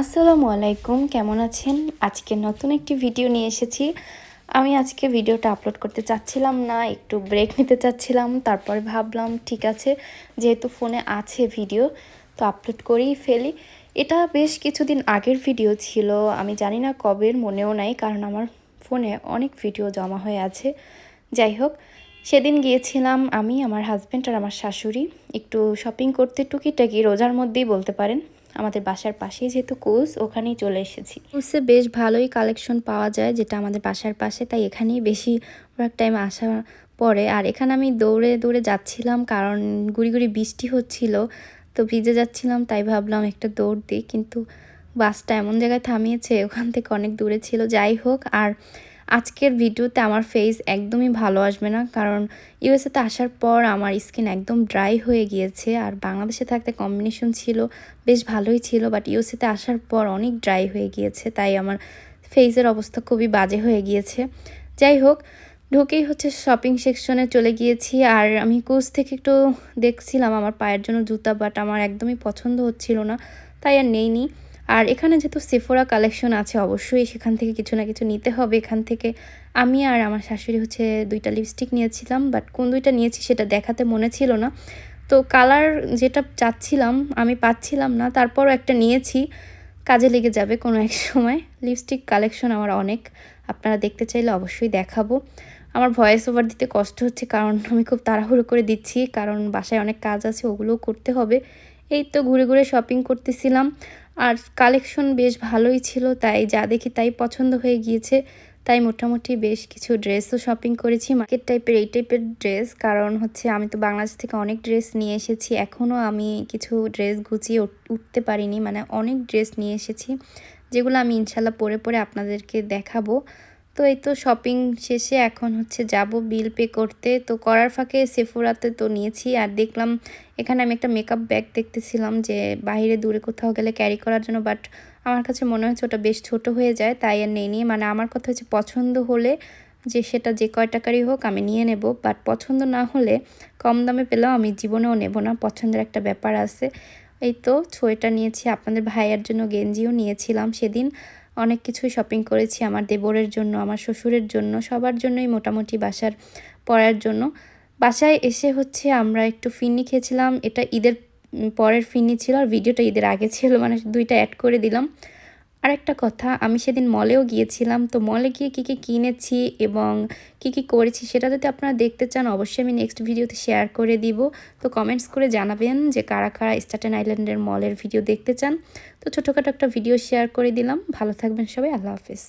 আসসালামু আলাইকুম, কেমন আছেন? আজকে নতুন একটি ভিডিও নিয়ে এসেছি। আমি আজকে ভিডিওটা আপলোড করতে চাচ্ছিলাম না, একটু ব্রেক নিতে চাচ্ছিলাম, তারপরে ভাবলাম ঠিক আছে, যেহেতু ফোনে আছে ভিডিও তো আপলোড করেই ফেলি। এটা বেশ কিছুদিন আগের ভিডিও ছিল, আমি জানি না কবের মনেও নাই, কারণ আমার ফোনে অনেক ভিডিও জমা হয়ে আছে। যাই হোক, সেদিন গিয়েছিলাম আমি, আমার হাজব্যান্ড আর আমার শাশুড়ি, একটু শপিং করতে টুকিটাকি, রোজার মধ্যেই বলতে পারেন। আমাদের বাসার পাশেই যেহেতু কোর্স ওখানেই চলে এসেছি। কোর্সে বেশ ভালোই কালেকশন পাওয়া যায় যেটা আমাদের বাসার পাশে, তাই এখানেই বেশি অনেক টাইম আসা পরে। আর এখানে আমি দৌড়ে দৌড়ে যাচ্ছিলাম কারণ গুড়ি গুড়ি বৃষ্টি হচ্ছিল, তো ভিজে যাচ্ছিলাম, তাই ভাবলাম একটা দৌড় দিই। কিন্তু বাসটা এমন জায়গায় থামিয়েছে, ওখান থেকে অনেক দূরে ছিল। যাই হোক, আর আজকের ভিডিওতে আমার ফেস একদমই ভালো আসবে না। কারণ ইউএসএতে আসার পর আমার স্কিন একদম ড্রাই হয়ে গিয়েছে। আর বাংলাদেশে থাকতে কম্বিনেশন ছিল, বেশ ভালোই ছিল। বাট ইউএসএতে আসার পর অনেক ড্রাই হয়ে গিয়েছে। তাই আমার ফেসের অবস্থা খুবই বাজে হয়ে গিয়েছে। যাই হোক, ঢুকেই হচ্ছে শপিং সেকশনে চলে গিয়েছি। আর আমি কোচ থেকে একটু দেখছিলাম আমার পায়ের জন্য জুতা বাট আমার একদমই পছন্দ হচ্ছিল না। তাই আর নেইনি। আর এখানে যেহেতু সেফোরা কালেকশন আছে, অবশ্যই সেখান থেকে কিছু না কিছু নিতে হবে। এখান থেকে আমি আর আমার শাশুড়ি হচ্ছে দুইটা লিপস্টিক নিয়েছিলাম বাট কোন দুইটা নিয়েছি সেটা দেখাতে মনে ছিল না। তো কালার যেটা চাচ্ছিলাম, আমি পাচ্ছিলাম না, তারপরও একটা নিয়েছি। কাজে লেগে যাবে কোনো এক সময়। লিপস্টিক কালেকশন আমার অনেক। আপনারা দেখতে চাইলে অবশ্যই দেখাবো। আমার ভয়েস ওভার দিতে কষ্ট হচ্ছে, কারণ আমি খুব তাড়াহুড়ো করে দিচ্ছি, কারণ বাসায় অনেক কাজ আছে, ওগুলোও করতে হবে। এই তো ঘুরে ঘুরে শপিং করতেছিলাম। আর কালেকশন বেশ ভালোই ছিল, তাই যা দেখি তাই পছন্দ হয়ে গিয়েছে। তাই মোটামুটি বেশ কিছু ড্রেসও শপিং করেছি। মার্কেট টাইপের এই টাইপের ড্রেস কারণ হচ্ছে আমি তো বাংলাদেশ থেকে অনেক ড্রেস নিয়ে এসেছি। এখনও আমি কিছু ড্রেস গুছিয়ে উঠতে পারিনি মানে অনেক ড্রেস নিয়ে এসেছি, যেগুলো আমি ইনশাল্লাহ পরে পরে আপনাদেরকে দেখাবো। তো এই তো শপিং শেষে এখন হচ্ছে যাব বিল পে করতে। তো করার ফাঁকে সেফোরাতে তো নিয়েছি। আর দেখলাম এখানে আমি একটা মেকআপ ব্যাগ দেখতেছিলাম যে বাইরে দূরে কোথাও গেলে ক্যারি করার জন্য বাট আমার কাছে মনে হচ্ছে ওটা বেশ ছোট হয়ে যায়, তাই আর নেই নিয়ে মানে আমার কথা হচ্ছে পছন্দ হলে যে সেটা যে কয় টাকারই হোক আমি নিয়ে নেব বাট পছন্দ না হলে কম দামে পেলেও আমি জীবনেও নেব না। পছন্দের একটা ব্যাপার আছে। এই তো ছয়টা নিয়েছি। আপনাদের ভাইয়ের জন্য গেঞ্জিও নিয়েছিলাম সেদিন। অনেক কিছুই শপিং করেছি আমার দেবরের জন্য, আমার শ্বশুরের জন্য, সবার জন্যই মোটামুটি বাসার পড়ার জন্য। বাসায় এসে হচ্ছে আমরা একটু ফিন্নি খেয়েছিলাম, এটা ঈদের পরের ফিন্নি ছিল আর ভিডিওটা ঈদের আগে ছিল মানে দুইটা অ্যাড করে দিলাম। আরেকটা কথা, আমি সেদিন মলেও গিয়েছিলাম, তো মলে গিয়ে কী কী কিনেছি এবং কী কী করেছি সেটা যদি আপনারা দেখতে চান, অবশ্যই আমি নেক্সট ভিডিওতে শেয়ার করে দিব। তো কমেন্টস করে জানাবেন যে কারা কারা স্টার্টেন আইল্যান্ডের মলের ভিডিও দেখতে চান। তো ছোটোখাটো একটা ভিডিও শেয়ার করে দিলাম। ভালো থাকবেন সবাই, আল্লাহ হাফিজ।